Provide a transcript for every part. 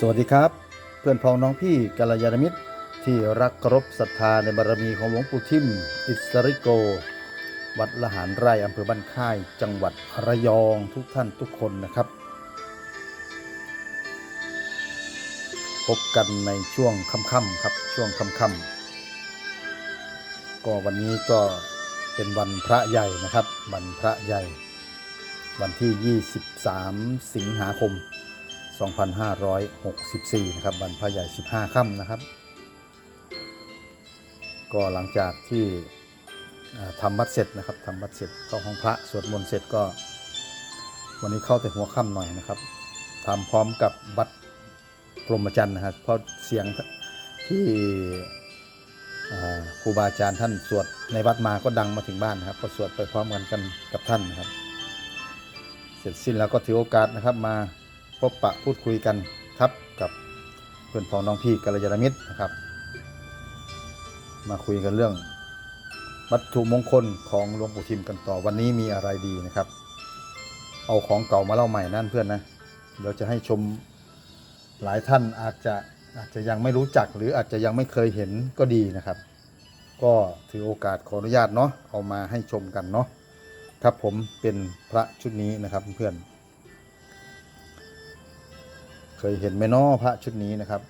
สวัสดีครับ เพื่อนพ้องน้องพี่กัลยาณมิตร ที่รักเคารพศรัทธาในบารมีของหลวงปู่ทิม อิสริโก วัดละหารไร่อำเภอบ้านค่าย จังหวัดระยองทุกท่านทุกคนนะครับ พบกันในช่วงค่ำๆครับช่วงค่ำๆก็วันนี้ก็เป็นวันพระใหญ่นะครับ วันพระใหญ่ วันที่ 23 สิงหาคม 2564 นะครับวันพระใหญ่ 15 ค่ำนะครับ ก็หลังจากที่ทำวัดเสร็จนะครับทำวัดเสร็จเข้าห้องพระสวดมนต์เสร็จก็ วันนี้เข้าแต่หัวค่ำหน่อยนะครับทำพร้อมกับวัดพรหมจันทร์นะครับ เพราะเสียงที่ครูบาอาจารย์ท่านสวดในวัดมาก็ดังมาถึงบ้านนะครับ ก็สวดไปพร้อมกันกันกับท่านนะครับ เสร็จสิ้นแล้วก็ถือโอกาสนะครับมา พบปะพูดคุยกันครับกับเพื่อนพ้องน้องพี่กัลยาณมิตรนะครับ มาคุยกันเรื่อง วัตถุมงคลของหลวงปู่ทิมกันต่อวันนี้มีอะไรดีนะครับ เอาของเก่ามาเล่าใหม่นั่นเพื่อนนะเดี๋ยวจะให้ชมหลายท่านอาจจะอาจจะยังไม่รู้จักหรืออาจจะยังไม่เคยเห็นก็ดีนะครับ ก็ถือโอกาสขออนุญาตเนาะเอามาให้ชมกันเนาะครับผมเป็นพระชุดนี้นะครับเพื่อน เคยเห็นไหมนอพระชุดนี้นะครับ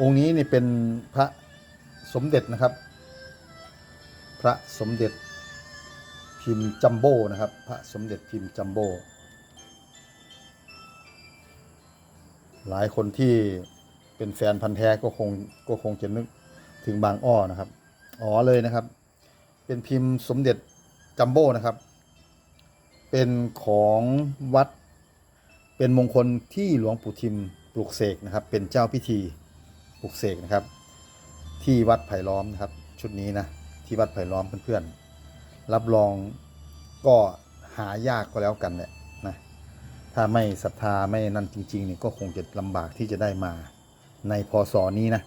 องค์นี้นี่เป็นพระสมเด็จนะครับ พระสมเด็จพิมพ์จัมโบ้นะครับ พระสมเด็จพิมพ์จัมโบ้หลายคนที่เป็นแฟนพันธ์แท้ก็คงก็คงจะนึกถึงบางอ้อนะครับ อ๋อเลยนะครับ เป็นพิมพ์สมเด็จจัมโบ้นะครับ เป็นของวัด เป็นมงคลที่หลวงปู่ทิมปลูกเสกนะครับ เป็นเจ้าพิธีปลูกเสกนะครับ ที่วัดไผ่ล้อมนะครับ ชุดนี้นะที่วัดไผ่ล้อมเพื่อนๆรับรองก็หายากก็แล้วกันแหละนะถ้าไม่ศรัทธาไม่นั่นจริงๆเนี่ยก็คงจะลำบากที่จะได้มาในพศนี้นะ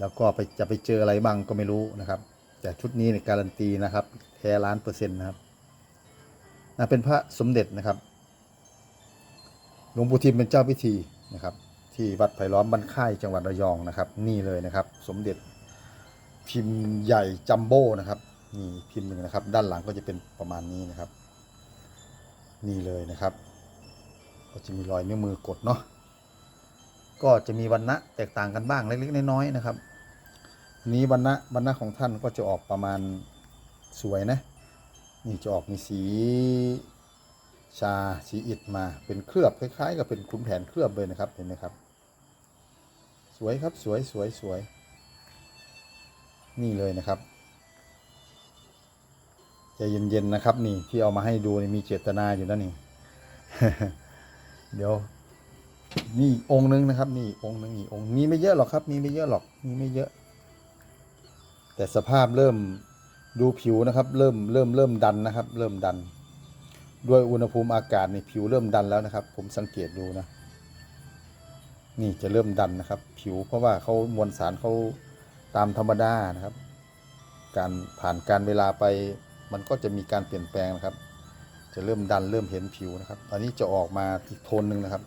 แล้วก็ไปจะไปเจออะไรบ้างก็ไม่รู้นะครับ แต่ชุดนี้เนี่ยการันตีนะครับแท้ล้านเปอร์เซ็นต์นะครับนะเป็นพระสมเด็จนะครับ หลวงปู่ทิมเป็นเจ้าพิธีนะครับ ที่วัดไผ่ล้อมบ้านค่ายจังหวัดระยองนะครับ นี่เลยนะครับ สมเด็จพิมพ์ใหญ่จัมโบ้นะครับนี่พิมพ์หนึ่งนะครับ ด้านหลังก็จะเป็นประมาณนี้นะครับ นี่เลยนะครับ ก็จะมีรอยนิ้วมือกดเนาะก็จะมีวันณะแตกต่างกันบ้างเล็กๆน้อยๆนะครับนี้วันณะวันณะของท่านก็จะออกประมาณสวยนะนี่จะออกมีสี ชาสีอิฐมาเป็นเคลือบคล้ายๆ กับเป็นขุนแผนเคลือบเลยนะครับเห็นไหมครับ สวยครับสวยสวยสวยนี่เลยนะครับใจเย็นๆนะครับ นี่ที่เอามาให้ดูนี่มีเจตนาอยู่นะนี่เดี๋ยว นี่องค์นึงนะครับ นี่องค์นึงนี่องค์มีไม่เยอะหรอกครับ มีไม่เยอะหรอกมีไม่เยอะ แต่สภาพเริ่มดูผิวนะครับ เริ่มเริ่มเริ่มดันนะครับ เริ่มดัน ด้วยอุณหภูมิอากาศนี่ผิวเริ่มดันแล้วนะครับ ผมสังเกตดูนะ นี่จะเริ่มดันนะครับ ผิวเพราะว่าเขามวลสารเขาตามธรรมดานะครับ การผ่านการเวลาไป มันก็จะมีการเปลี่ยนแปลงนะครับ จะเริ่มดันเริ่มเห็นผิวนะครับ อันนี้จะออกมาอีกโทนหนึ่งนะครับ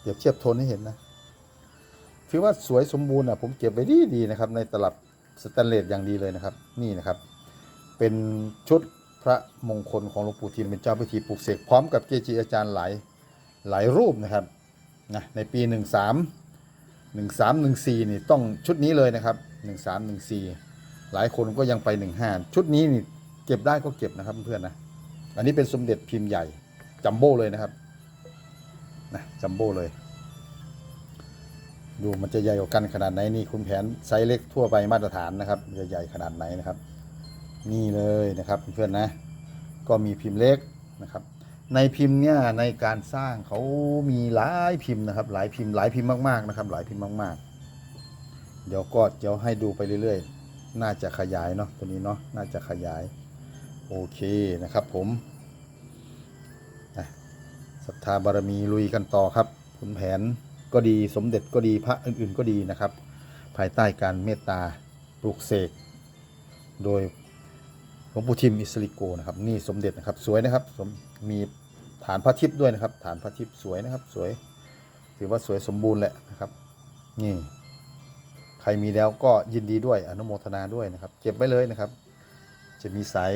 เปรียบเทียบโทนให้เห็นนะถือว่าสวยสมบูรณ์อะผมเก็บไว้ดีดีนะครับ ในตลับสแตนเลสอย่างดีเลยนะครับ นี่นะครับ เป็นชุด พระมงคลของหลวงปู่ทิมเป็นเจ้าพิธีปลูกเสกพร้อมกับเกจิอาจารย์หลายหลายรูปนะครับนะในปี 13 13 14นี่ต้องชุดนี้เลยนะครับ 13 14 หลายคนก็ยังไป 15 ชุดนี้นี่เก็บได้ก็เก็บนะครับเพื่อนนะอันนี้เป็นสมเด็จพิมพ์ใหญ่จัมโบ้เลยนะครับนะจัมโบ้เลย ดูมันจะใหญ่กว่ากันขนาดไหนนี่คุณแผนไซส์เล็กทั่วไปมาตรฐานนะครับจะใหญ่ขนาดไหนนะครับ นี่เลยนะครับเพื่อนๆนะ ก็มีพิมพ์เล็กนะครับ ในพิมพ์เนี่ยในการสร้างเขามีหลายพิมพ์นะครับ หลายพิมพ์หลายพิมพ์มากๆนะครับ หลายพิมพ์มาก ๆ เดี๋ยวก็เดี๋ยวให้ดูไปเรื่อยๆ น่าจะขยายเนาะตัวนี้เนาะน่าจะขยายโอเคนะครับผมศรัทธาบารมีลุยกันต่อครับขุนแผนก็ดีสมเด็จก็ดีพระอื่นๆก็ดีนะครับ ภายใต้การเมตตาปลุกเสกโดย หลวงปู่ทิมอิสริโกนะครับนี่สมเด็จนะครับสวยนะครับสมมีฐานพระทิพย์ด้วยนะครับ ฐานพระทิพย์สวยนะครับ สวย ถือว่าสวยสมบูรณ์แหละนะครับ นี่ ใครมีแล้วก็ยินดีด้วยอนุโมทนาด้วยนะครับ เก็บไว้เลยนะครับ จะมีสาย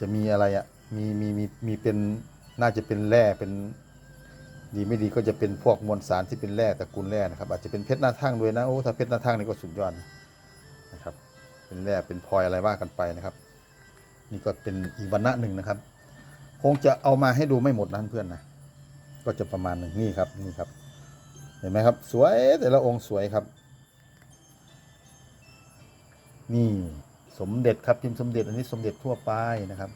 จะมีอะไรอะ่ะมีมีมีมีเป็นน่าจะเป็นแร่เป็นดีไม่ดีก็จะเป็นพวกมวลสารที่เป็นแร่ตระกูลแร่นะครับ อาจจะเป็นเพชรหน้าทั่งด้วยนะโอ้ถ้าเพชรหน้าทั่งนี่ก็สุดยอดนะครับ เป็นแร่เป็นพลอยอะไรว่ากันไปนะครับ นี่ก็เป็นอีกวันะหนึ่งนะครับ คงจะเอามาให้ดูไม่หมดนะเพื่อนนะ ก็จะประมาณหนึ่งนี่ครับนี่ครับ เห็นไหมครับ สวยแต่ละองค์สวยครับ นี่สมเด็จครับพิมพ์สมเด็จอันนี้สมเด็จทั่วไปนะครับ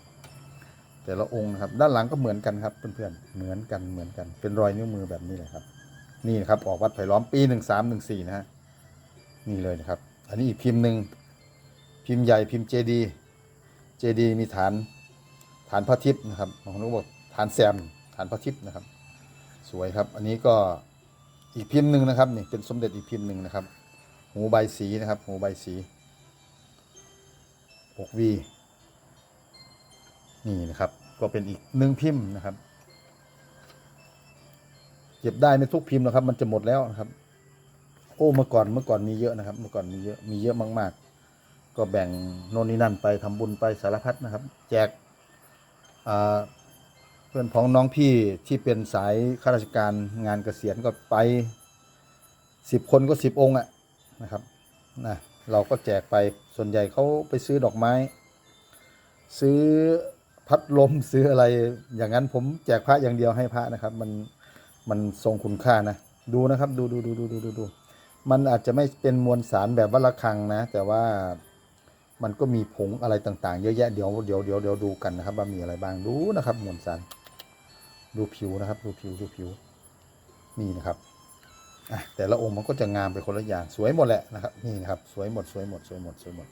แต่ละองค์นะครับ ด้านหลังก็เหมือนกันครับเพื่อนๆเหมือนกันเหมือนกัน เป็นรอยนิ้วมือแบบนี้เลยครับ นี่นะครับออกวัดไผ่ล้อมปีหนึ่งสามหนึ่งสี่นะฮะนี่เลยนะครับ อันนี้อีกพิมพ์หนึ่งพิมพ์ใหญ่พิมพ์เจดี เจดีมีฐานฐานพระทิพย์นะครับบางคนก็บอกฐานแซมฐานพระทิพย์นะครับ สวยครับ อันนี้ก็อีกพิมพ์หนึ่งนะครับนี่เป็นสมเด็จอีกพิมพ์หนึ่งนะครับ หูใบสีนะครับ หูใบสีปกวีนี่นะครับ ก็เป็นอีกหนึ่งพิมพ์นะครับเก็บได้ไม่ทุกพิมพ์นะครับ มันจะหมดแล้วนะครับ โอ้เมื่อก่อนเมื่อก่อนมีเยอะนะครับ เมื่อก่อนมีเยอะมีเยอะมากๆ ก็แบ่งโน่นนี่นั่นไปทำบุญไปสารพัดนะครับ แจกเพื่อนพ้องน้องพี่ที่เป็นสายข้าราชการงานเกษียณก็ไปสิบคนก็สิบองค์อะนะครับนะเราก็แจกไปส่วนใหญ่เขาไปซื้อดอกไม้ ซื้อพัดลมซื้ออะไรอย่างนั้นผมแจกพระอย่างเดียวให้พระนะครับ มันมันทรงคุณค่านะดูนะครับ ดูดูดูดูดูดูดูมันอาจจะไม่เป็นมวลสารแบบวัลคังนะ แต่ว่า มันก็มีผงอะไรต่างๆ เยอะแยะเดี๋ยวเดี๋ยวเดี๋ยวเดี๋ยวดูกันนะครับว่ามีอะไรบ้างดูนะครับมวลสารดูผิวนะครับ ดูผิวดูผิวนี่นะครับแต่ละองค์มันก็จะงามไปคนละอย่างสวยหมดแหละนะครับนี่นะครับสวยหมดสวยหมดสวยหมดสวยหมด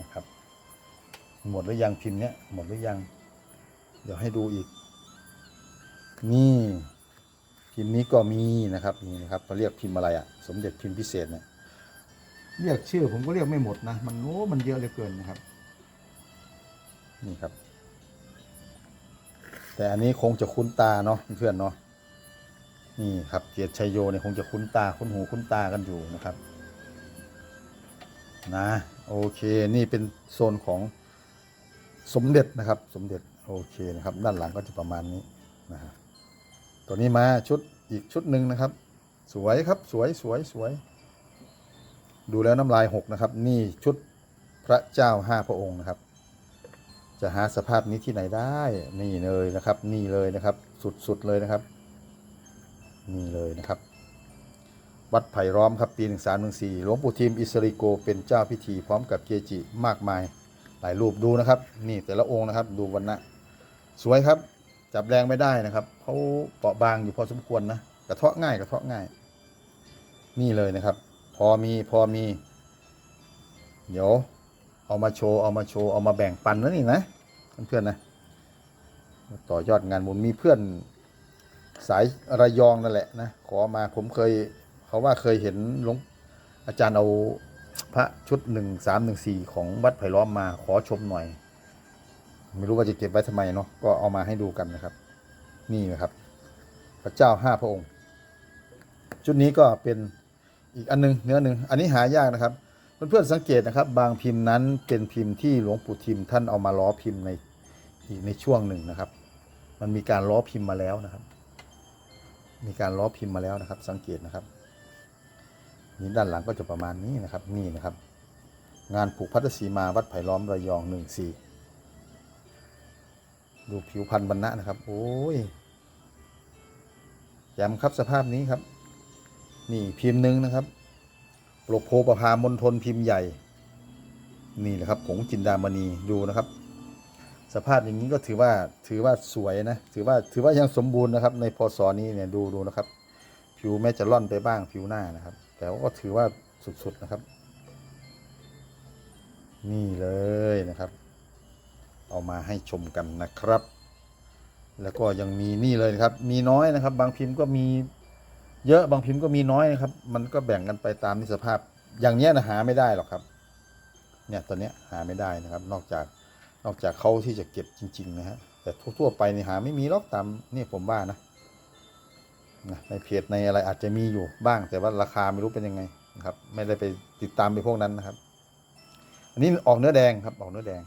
นะครับหมดหรือยังพิมพ์เนี้ยหมดหรือยัง เดี๋ยวให้ดูอีก นี่พิมพ์นี้ก็มีนะครับนี่นะครับเขาเรียกพิมพ์อะไรอะ่ะ สมเด็จพิมพ์พิเศษเนี่ย เรียกชื่อผมก็เรียกไม่หมดนะ มันโอ้มันเยอะเหลือเกินนะครับ นี่ครับ แต่อันนี้คงจะคุ้นตาเนาะเพื่อนเนาะนี่ครับเกียรติชัยโยเนี่ยคงจะคุ้นตาคุ้นหูคุ้นตากันอยู่นะครับ นะ โอเคนี่เป็นโซนของสมเด็จนะครับ สมเด็จโอเคนะครับ ด้านหลังก็จะประมาณนี้นะฮะตัวนี้มาชุดอีกชุดหนึ่งนะครับ สวยครับสวยสวยสวย ดูแล้วน้ำลายหกนะครับ นี่ชุดพระเจ้าห้าพระองค์นะครับ จะหาสภาพนี้ที่ไหนได้นี่เลยนะครับ นี่เลยนะครับ สุดๆเลยนะครับ นี่เลยนะครับ วัดไผ่ล้อมครับปี1314หลวงปู่ทิมอิสริโกเป็นเจ้าพิธีพร้อมกับเกจิมากมาย หลายรูปดูนะครับ นี่แต่ละองค์นะครับ ดูวันนะสวยครับ จับแรงไม่ได้นะครับเขาเปราะบางอยู่พอสมควรนะกระเทาะง่ายกระเทาะง่าย นี่เลยนะครับ พอมีพอมี เดี๋ยว เอามาโชว์เอามาโชว์เอามาแบ่งปันนะนี่นะเพื่อนๆนะต่อยอดงานบุญมีเพื่อนสายระยองนั่นแหละนะขอมาผมเคยเขาว่าเคยเห็นหลวงอาจารย์เอาพระชุดหนึ่งสามหนึ่งสี่ของวัดไผ่ล้อมมาขอชมหน่อย ไม่รู้ว่าจะเก็บไว้ทำไมเนาะก็เอามาให้ดูกันนะครับ นี่นะครับ พระเจ้าห้าพระองค์ ชุดนี้ก็เป็น อีกอันหนึงเนื้อหนึ่งอันนี้หายากนะครับ เพื่อนๆสังเกตนะครับ บางพิมพ์นั้นเป็นพิมพ์ที่หลวงปู่ทิมท่านเอามาล้อพิมพ์ในอีกในช่วงหนึ่งนะครับ มันมีการล้อพิมพ์มาแล้วนะครับ มีการล้อพิมพ์มาแล้วนะครับ สังเกตนะครับนี่ด้านหลังก็จะประมาณนี้นะครับ นี่นะครับ งานผูกพัทสีมาวัดไผ่ล้อมระยองหนึ่งสี่ดูผิวพันธุ์บรรณะนะครับ โอ้ยแย้มครับสภาพนี้ครับ นี่พิมพ์หนึ่งนะครับปลกโพประพามณฑลพิมพ์ใหญ่ นี่แหละครับผงจินดามณีดูนะครับ สภาพอย่างนี้ก็ถือว่าถือว่าสวยนะ ถือว่าถือว่ายังสมบูรณ์นะครับ ในพศนี้เนี่ยดูดูนะครับ ผิวแม้จะล่อนไปบ้างผิวหน้านะครับ แต่ว่าก็ถือว่าสุดๆนะครับ นี่เลยนะครับ เอามาให้ชมกันนะครับ แล้วก็ยังมีนี่เลยครับ มีน้อยนะครับ บางพิมพ์ก็มี เยอะบางพิมพ์ก็มีน้อยนะครับ มันก็แบ่งกันไปตามนิสภาพ อย่างเนี้ยนะหาไม่ได้หรอกครับ เนี่ยตอนเนี้ยหาไม่ได้นะครับ นอกจากนอกจากเขาที่จะเก็บจริง ๆ นะฮะแต่ทั่วๆไปนี่หาไม่มีหรอกตามนี่ผมว่านะนะในเพจในอะไรอาจจะมีอยู่บ้าง แต่ว่าราคาไม่รู้เป็นยังไงนะครับ ไม่ได้ไปติดตามไปพวกนั้นนะครับ อันนี้ออกเนื้อแดงครับ ออกเนื้อแดง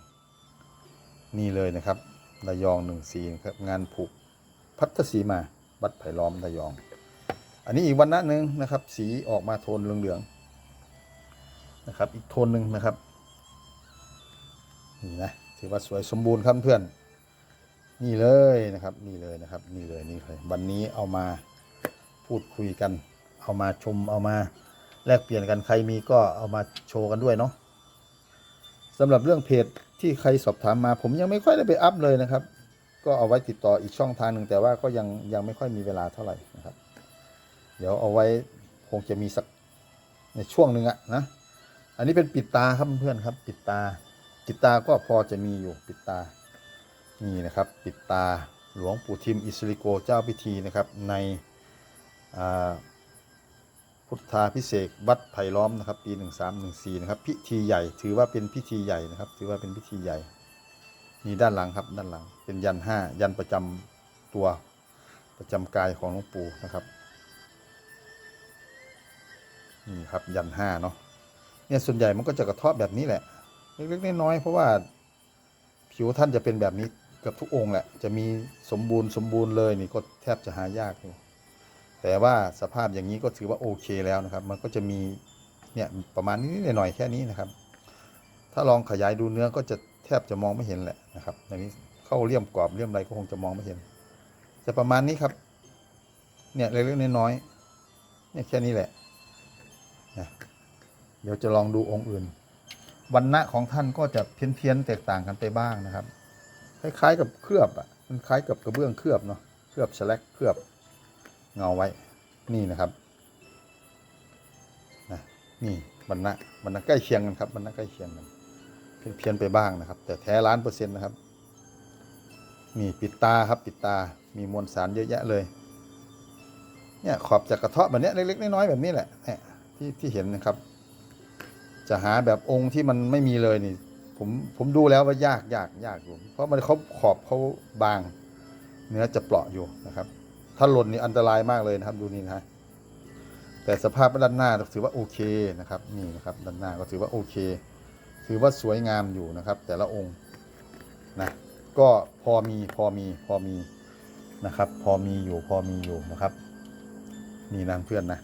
นี่เลยนะครับระยองหนึ่งสีนครับงานผูกพัทสีมา บัดไผ่ล้อมระยอง อันนี้อีกวันนะหนึ่งนะครับ สีออกมาโทนเหลืองๆนะครับ อีกโทนหนึ่งนะครับนี่นะถือว่าสวยสมบูรณ์ครับเพื่อนนี่เลยนะครับนี่เลยนะครับนี่เลยนี่เลยวันนี้เอามาพูดคุยกัน เอามาชมเอามาแลกเปลี่ยนกันใครมีก็เอามาโชว์กันด้วยเนาะสำหรับเรื่องเพจที่ใครสอบถามมา ผมยังไม่ค่อยได้ไปอัพเลยนะครับ ก็เอาไว้ติดต่ออีกช่องทางหนึ่งแต่ว่าก็ยังยังไม่ค่อยมีเวลาเท่าไหร่นะครับ เดี๋ยวเอาไว้คงจะมีสักในช่วงหนึ่งอะนะ อันนี้เป็นปิดตาครับเพื่อนครับ ปิดตา ปิดตาก็พอจะมีอยู่ปิดตา นี่นะครับ ปิดตาหลวงปู่ทิมอิสริโกเจ้าพิธีนะครับในพุทธาพิเศษวัดไผ่ล้อมนะครับปี 1314นะครับพิธีใหญ่ถือว่าเป็นพิธีใหญ่นะครับ ถือว่าเป็นพิธีใหญ่นี่ด้านหลังครับด้านหลังเป็นยันห้ายันประจำตัวประจำกายของหลวงปู่นะครับ นี่ครับยันห้าเนาะเนี่ยส่วนใหญ่มันก็จะกระทาะแบบนี้แหละ เล็กๆน้อยๆเพราะว่าผิวท่านจะเป็นแบบนี้เกือบทุกองค์แหละ จะมีสมบูรณ์สมบูรณ์เลยนี่ก็แทบจะหายากอยู่แต่ว่าสภาพอย่างนี้ก็ถือว่าโอเคแล้วนะครับ มันก็จะมีเนี่ยประมาณนี้หน่อยๆแค่นี้นะครับ ถ้าลองขยายดูเนื้อก็จะแทบจะมองไม่เห็นแหละนะครับอย่างนี้เข้าเลี่ยมกรอบเลี่ยมอะไรก็คงจะมองไม่เห็น จะประมาณนี้ครับ เนี่ยเล็กๆน้อยๆเนี่ยแค่นี้แหละ เดี๋ยวจะลองดูองค์อื่นวันณะของท่านก็จะเพี้ยนเพียนๆแตกต่างกันไปบ้างนะครับ คล้ายๆกับเคลือบอะมันคล้ายกับกระเบื้องเคลือบเนาะเคลือบสแลกเคลือบเงาไว้นี่นะครับนะนี่วันณะวันณะใกล้เคียงกันครับวันณะใกล้เคียงกันเพี้ยนเพียนไปบ้างนะครับ แต่แท้ล้านเปอร์เซ็นต์นะครับนี่ปิดตาครับปิดตามีมวลสารเยอะแยะเลยเนี่ยขอบจากกระเทาะแบบนี้เล็กๆน้อยๆแบบนี้แหละเนี่ย ที่ที่เห็นนะครับ จะหาแบบองค์ที่มันไม่มีเลยนี่ ผมผมดูแล้วว่ายากยากยากอยู่เพราะมันเขาขอบเขาบาง เนื้อจะเปราะอยู่นะครับ ถ้าหล่นนี่อันตรายมากเลยนะครับ ดูนี่นะฮะแต่สภาพด้านหน้าถือว่าโอเคนะครับนี่นะครับด้านหน้าก็ถือว่าโอเค ถือว่าสวยงามอยู่นะครับ แต่ละองค์นะก็พอมีพอมีพอมีนะครับ พอมีอยู่พอมีอยู่นะครับ นี่นางเพื่อนนะ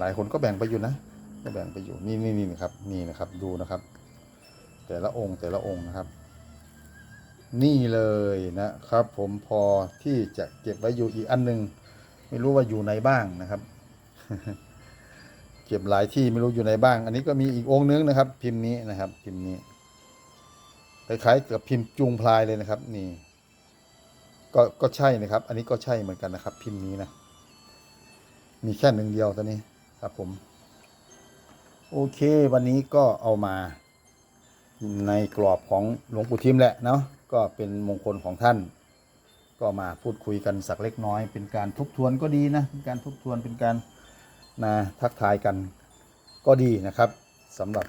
หลายคนก็แบ่งไปอยู่นะก็แบ่งไปอยู่นี่นี่นี่นะครับนี่นะครับดูนะครับ แต่ละองค์แต่ละองค์นะครับ นี่เลยนะครับ ผมพอที่จะเก็บไว้อยู่อีกอันหนึง ไม่รู้ว่าอยู่ไหนบ้างนะครับเก็บหลายที่ไม่รู้อยู่ไหนบ้าง อันนี้ก็มีอีกองค์นึงนะครับ พิมพ์นี้นะครับพิมพ์นี้คล้ายๆกับพิมพ์จูงพลายเลยนะครับ นี่ ก็ก็ใช่นะครับ อันนี้ก็ใช่เหมือนกันนะครับ พิมพ์นี้นะมีแค่หนึ่งเดียวตอนนี้ ครับผม โอเค วันนี้ก็เอามา ในกรอบของหลวงปู่ทิมแหละเนาะก็เป็นมงคลของท่าน ก็มาพูดคุยกันสักเล็กน้อย เป็นการทบทวนก็ดีนะเป็นการทบทวนเป็นการนะทักทายกันก็ดีนะครับสำหรับ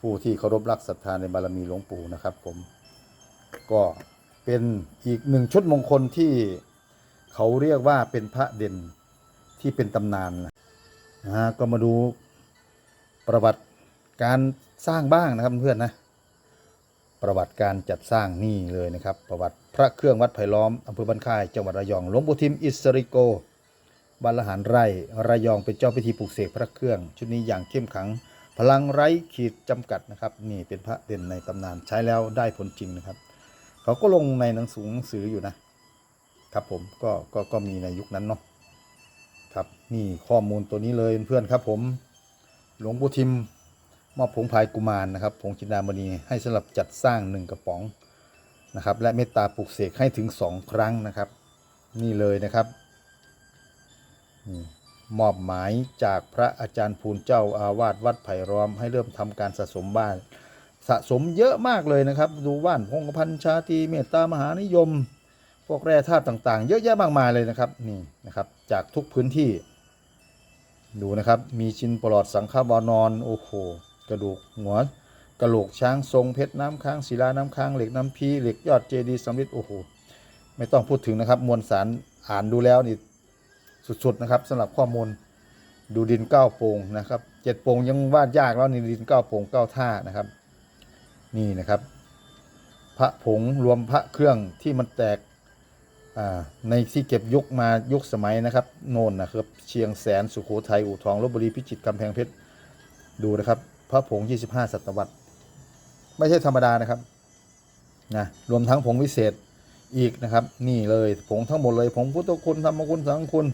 ผู้ที่เคารพรักศรัทธาในบารมีหลวงปู่นะครับผมก็เป็นอีกหนึ่งชุดมงคลที่เขาเรียกว่าเป็นพระเด่นที่เป็นตำนาน นะก็มาดูประวัติการสร้างบ้างนะครับเพื่อนนะประวัติการจัดสร้างนี่เลยนะครับ ประวัติพระเครื่องวัดไผ่ล้อมอำเภอบ้านค่ายจังหวัดระยองหลวงปู่ทิมอิสริโกบรรหารไร่ระยองเป็นเจ้าพิธีปลูกเสกพระเครื่อง ชุดนี้อย่างเข้มขัง พลังไร้ขีดจำกัดนะครับ นี่เป็นพระเด่นในตำนานใช้แล้วได้ผลจริงนะครับ เขาก็ลงในหนังสือหนังสืออยู่นะครับผมก็ก็ก็มีในยุคนั้นเนาะ ครับนี่ข้อมูลตัวนี้เลยเพื่อนครับผมหลวงปู่ทิมมอบผงพายกุมารนะครับผงจินดามณีให้สำหรับจัดสร้างหนึ่งกระป๋องนะครับและเมตตาปลุกเสกให้ถึงสองครั้งนะครับ นี่เลยนะครับมอบหมายจากพระอาจารย์ภูลเจ้าอาวาสวัดไผ่ล้อม ให้เริ่มทำการสะสมบ้าน สะสมเยอะมากเลยนะครับ ดูว่านพงพันชาตีเมตตามหานิยม พวกแร่ธาตุต่างๆ เยอะแยะมากมายเลยนะครับนี่นะครับ จากทุกพื้นที่ ดูนะครับ มีชิ้นปลอดสังฆวานอนโอ้โหกระดูกหัวกระโหลกช้างทรงเพชรน้ำค้างศิลาน้ำค้างเหล็กน้ำพีเหล็กยอดเจดีย์สำริดโอ้โหไม่ต้องพูดถึงนะครับ มวลสารอ่านดูแล้วนี่สุดๆนะครับสำหรับข้อมูลดูดินเก้าโป่งนะครับเจ็ดโป่งยังวาดยากแล้วนี่ดินเก้าโป่งเก้าท่านะครับ นี่นะครับ พระผงรวมพระเครื่องที่มันแตก ในที่เก็บยุคมายุคสมัยนะครับโนนนะครับเชียงแสนสุโขทัยอู่ทองลบบุรีพิจิตรกำแพงเพชรดูนะครับพระผง 25 ศตวรรษ ไม่ใช่ธรรมดานะครับนะรวมทั้งผงวิเศษอีกนะครับ นี่เลยผงทั้งหมดเลยผงพุทธคุณธรรมคุณสังคุณ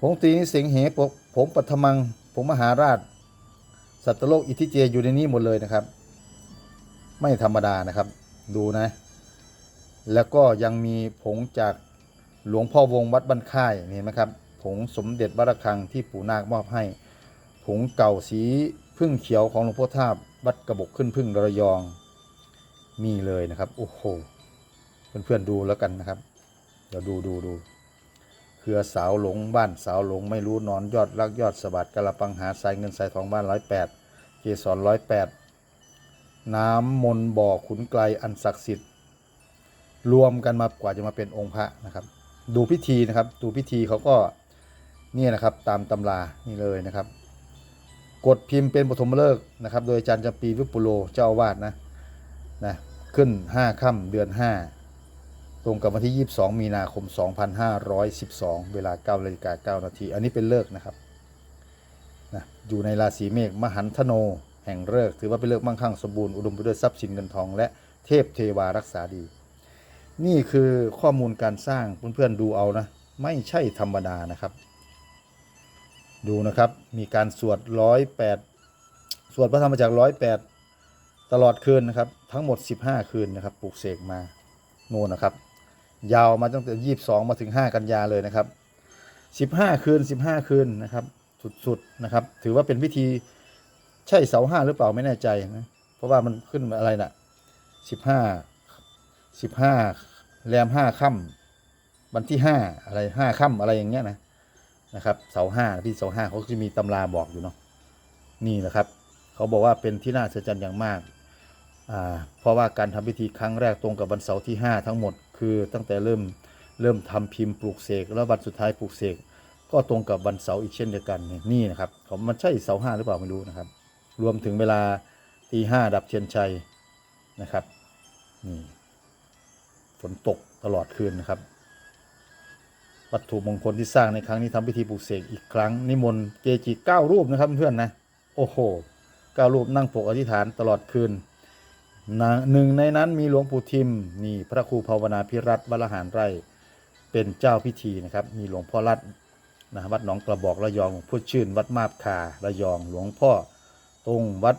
ผงตีนิสิงเหปผงปัทมังผงมหาราช สัตว์โลกอิทธิเจอยู่ในนี้หมดเลยนะครับ ไม่ธรรมดานะครับ ดูนะ แล้วก็ยังมีผงจากหลวงพ่อวงวัดบ้านค่ายเห็นไหมครับ ผงสมเด็จวัดระฆังที่ปู่นาคมอบให้ ผงเก่าสีพึ่งเขียวของหลวงพ่อทาบวัดกระบอกขึ้นพึ่งระยองมีเลยนะครับโอ้โหเพื่อนๆดูแล้วกันนะครับ เดี๋ยวดูดูดูเครือสาวหลงบ้านสาวหลงไม่รู้นอนยอดรักยอดสะบัดกระปังหาสายเงินสายทองบ้านร้อยแปดเกสรร้อยแปดน้ำมนต์บ่อขุนไกลอันศักดิ์สิทธิ์ รวมกันมากว่าจะมาเป็นองค์พระนะครับ ดูพิธีนะครับ ดูพิธีเขาก็นี่นะครับตามตำรานี่เลยนะครับ กดพิมพ์เป็นปฐมฤกษ์นะครับ โดยอาจารย์จำปีวิปุโลเจ้าอาวาสนะนะขึ้น 5ค่ำเดือน 5 ตรงกับวันที่ 22 มีนาคม 2512 เวลา9นาฬิกา9นาที อันนี้เป็นเลิกษ์นะครับนะอยู่ในราศีเมษมหันธโน แห่งเลิกษ์ถือว่าเป็นเลิกษ์มั่งคั่งสมบูรณ์อุดมไปด้วยทรัพย์สินเงินทองและเทพเทวารักษาดี นี่คือข้อมูลการสร้างเพื่อนๆดูเอานะ ไม่ใช่ธรรมดานะครับ ดูนะครับมีการสวดร้อยแปดสวดพระธรรมจากร้อยแปดตลอดคืนนะครับ ทั้งหมด 15 คืนนะครับปลูกเสกมาโน่นนะครับ ยาวมาตั้งแต่22มาถึง 5 กันยาเลยนะครับ 15 คืน 15 คืนนะครับ สุดๆนะครับ ถือว่าเป็นพิธีใช่เสาห้าหรือเปล่าไม่แน่ใจนะเพราะว่ามันขึ้นอะไรนะ่ะ15 15แรม5ค่ำวันที่5อะไร5ค่ำอะไรอย่างเงี้ยนะนะครับเสาห้าที่เสาห้าเขาจะมีตำราบอกอยู่เนาะนี่นะครับ เขาบอกว่าเป็นที่น่าอัศจอย่างมากอ่าเพราะว่าการทำพิธีครั้งแรกตรงกับวันเสาร์ที่ 5 ทั้งหมด คือตั้งแต่เริ่มเริ่มทำพิมพ์ปลูกเสกแล้ววันสุดท้ายปลูกเสกก็ตรงกับวันเสาร์อีกเช่นเดียวกันนี่นี่นะครับผมมันใช่เสาห้าหรือเปล่าไม่รู้นะครับ รวมถึงเวลาตีห้าดับเทียนชัยนะครับนี่ ฝนตกตลอดคืนนะครับ วัตถุมงคลที่สร้างในครั้งนี้ทำพิธีปลูกเสกอีกครั้ง นิมนต์เกจิเก้ารูปนะครับเพื่อนนะ โอ้โหเก้ารูปนั่งปกอธิษฐานตลอดคืนนะหนึ่งในนั้นมีหลวงปู่ทิมนี่พระครูภาวนาพิรัตน์วรหารไร่เป็นเจ้าพิธีนะครับ มีหลวงพ่อรัตน์นะวัดหนองกระบอกระยองหลวงพ่อชื่น วัดมาบคาระยอง หลวงพ่อตรงวัด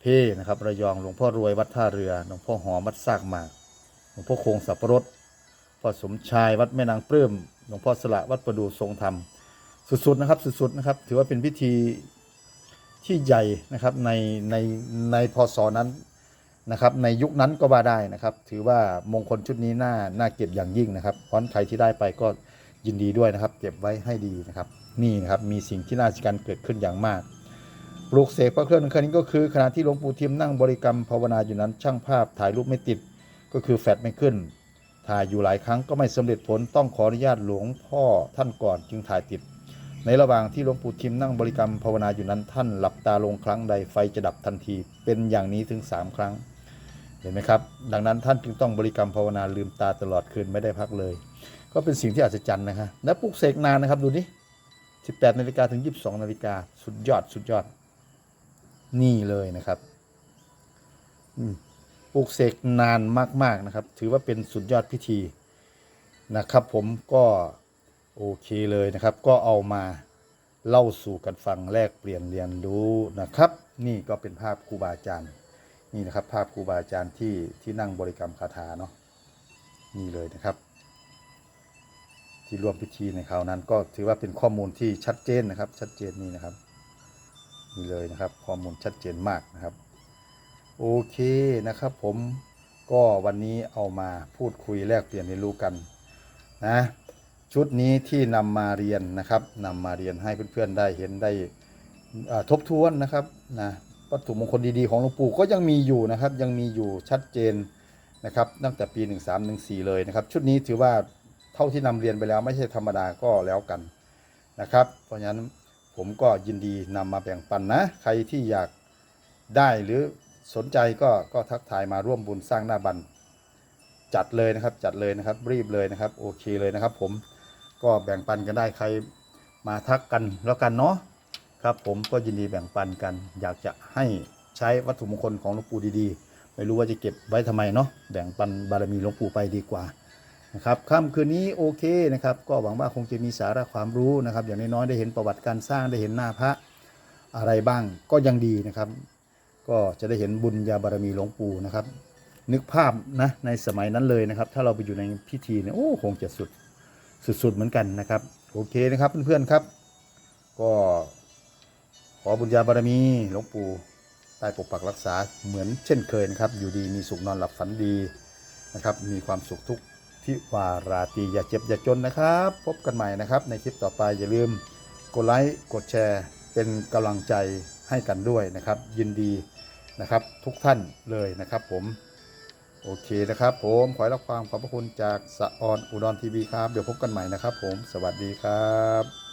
เพนะครับระยองหลวงพ่อรวยวัดท่าเรือหลวงพ่อหอมวัดซากหมาก ลวงพ่อโคงสับปะรดพ่อสมชายวัดแม่นางปลื้มหลวงพ่อสละวัดประดูทรงธรรม สุดๆนะครับสุดๆนะครับ ถือว่าเป็นพิธีที่ใหญ่นะครับในในในพศนั้นนะครับในยุคนั้นก็ว่าได้นะครับ ถือว่ามงคลชุดนี้น่าน่าเก็บอย่างยิ่งนะครับเพราะฉะนั้นใครที่ได้ไปก็ยินดีด้วยนะครับ เก็บไว้ให้ดีนะครับนี่นะครับมีสิ่งที่น่าอัศจรเกิดขึ้นอย่างมากปลูกเสกพระเครื่องในครั้งนี้ก็คือขณะที่หลวงปู่ทิมนั่งบริกรรมภาวนาอยู่นั้นช่างภาพถ่ายรูปไม่ติด ก็คือแฟลชไม่ขึ้น ถ่ายอยู่หลายครั้งก็ไม่สำเร็จผลต้องขออนุญาตหลวงพ่อท่านก่อนจึงถ่ายติด ในระหว่างที่หลวงปู่ทิมนั่งบริกรรมภาวนาอยู่นั้นท่านหลับตาลงครั้งใดไฟจะดับทันที เป็นอย่างนี้ถึง 3 ครั้ง เห็นไหมครับ ดังนั้นท่านจึงต้องบริกรรมภาวนาลืมตาตลอดคืนไม่ได้พักเลย ก็เป็นสิ่งที่อัศจรรย์นะครับและปลุกเสกนานนะครับดูนี่18นาฬิกาถึง 22นาฬิกาสุดยอดสุดยอด นี่เลยนะครับ อืม ปลูกเสกนานมาก ๆนะครับ ถือว่าเป็นสุดยอดพิธีนะครับ ผมก็โอเคเลยนะครับ ก็เอามาเล่าสู่กันฟังแลกเปลี่ยนเรียนรู้นะครับ นี่ก็เป็นภาพครูบาอาจารย์นี่นะครับ ภาพครูบาอาจารย์ที่ที่นั่งบริกรรมคาถาเนาะนี่เลยนะครับ ที่ร่วมพิธีในคราวนั้น ก็ถือว่าเป็นข้อมูลที่ชัดเจนนะครับ ชัดเจนนี่นะครับนี่เลยนะครับ ข้อมูลชัดเจนมากนะครับ โอเคนะครับผมก็วันนี้เอามาพูดคุยแลกเปลี่ยนเรียนรู้กันนะชุดนี้ที่นำมาเรียนนะครับนำมาเรียนให้เพื่อนๆได้เห็นได้ทบทวนนะครับนะวัตถุมงคลดีๆของหลวงปู่ก็ยังมีอยู่นะครับ ยังมีอยู่ชัดเจนนะครับตั้งแต่ปี 1314 เลยนะครับ ชุดนี้ถือว่าเท่าที่นำเรียนไปแล้วไม่ใช่ธรรมดาก็แล้วกันนะครับ เพราะฉะนั้นผมก็ยินดีนำมาแบ่งปันนะ ใครที่อยากได้หรือ สนใจก็ก็ทักทายมาร่วมบุญสร้างหน้าบันจัดเลยนะครับจัดเลยนะครับรีบเลยนะครับโอเคเลยนะครับ ผมก็แบ่งปันกันได้ใครมาทักกันแล้วกันเนาะครับ ผมก็ยินดีแบ่งปันกัน อยากจะให้ใช้วัตถุมงคลของหลวงปู่ดีๆ ไม่รู้ว่าจะเก็บไว้ทำไมเนาะแบ่งปันบารมีหลวงปู่ไปดีกว่านะครับค่ำคืนนี้โอเคนะครับก็หวังว่าคงจะมีสาระความรู้นะครับ อย่างน้อยๆได้เห็นประวัติการสร้างได้เห็นหน้าพระอะไรบ้างก็ยังดีนะครับ ก็จะได้เห็นบุญญาบารมีหลวงปู่นะครับ นึกภาพนะในสมัยนั้นเลยนะครับ ถ้าเราไปอยู่ในพิธีเนี่ยโอ้คงจะสุดสุดๆเหมือนกันนะครับ โอเคนะครับเพื่อนๆครับ ก็ขอบุญญาบารมีหลวงปู่ใต้ปกปักรักษาเหมือนเช่นเคยนะครับ อยู่ดีมีสุขนอนหลับฝันดีนะครับ มีความสุขทุกที่วาราตีอย่าเจ็บอย่าจนนะครับ พบกันใหม่นะครับ ในคลิปต่อไปอย่าลืมกดไลค์กดแชร์ เป็นกำลังใจให้กันด้วยนะครับ ยินดี นะครับ ทุกท่านเลยนะครับ ผม โอเคนะครับ ผมขอรับความขอบพระคุณจากสะออนอุดรทีวีครับ เดี๋ยวพบกันใหม่นะครับ ผม สวัสดีครับ